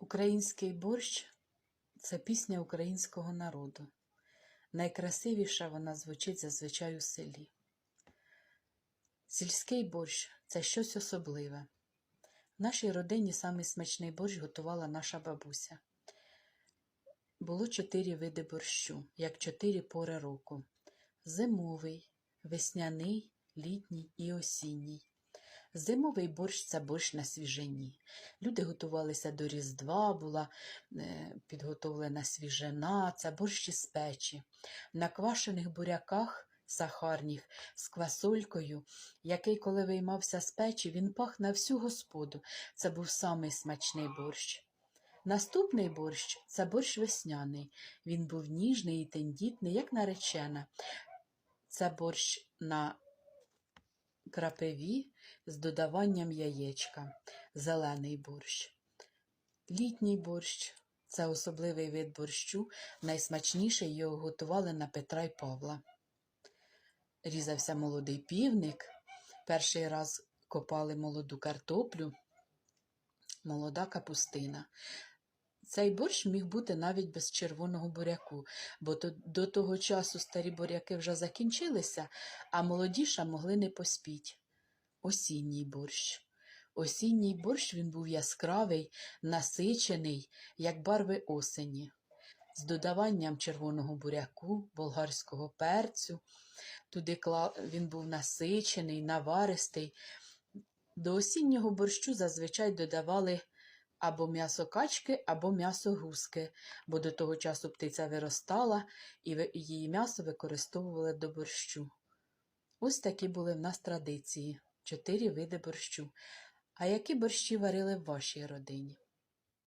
Український борщ це пісня українського народу. Найкрасивіша вона звучить зазвичай у селі. Сільський борщ це щось особливе. В нашій родині самий смачний борщ готувала наша бабуся. Було чотири види борщу, як чотири пори року: зимовий, весняний, літній і осінній. Зимовий борщ це борщ на свіжині. Люди готувалися до Різдва, була е, підготовлена свіжина, це борщ із печі. На квашених буряках сахарніх з квасолькою, який, коли виймався з печі, він пах на всю господу. Це був самий смачний борщ. Наступний борщ це борщ весняний. Він був ніжний і тендітний, як наречена. Це борщ на крапиві з додаванням яєчка, зелений борщ. Літній борщ це особливий вид борщу, найсмачніший його готували на Петра й Павла. Різався молодий півник, перший раз копали молоду картоплю, молода капустина. Цей борщ міг бути навіть без червоного буряку, бо до того часу старі буряки вже закінчилися, а молодіша могли не поспіть. Осінній борщ. Осінній борщ він був яскравий, насичений, як барви осені, з додаванням червоного буряку, болгарського перцю. Туди кла... він був насичений, наваристий. До осіннього борщу зазвичай додавали або м'ясо качки, або м'ясо гуски, бо до того часу птиця виростала, і її м'ясо використовували до борщу. Ось такі були в нас традиції чотири види борщу. А які борщі варили в вашій родині?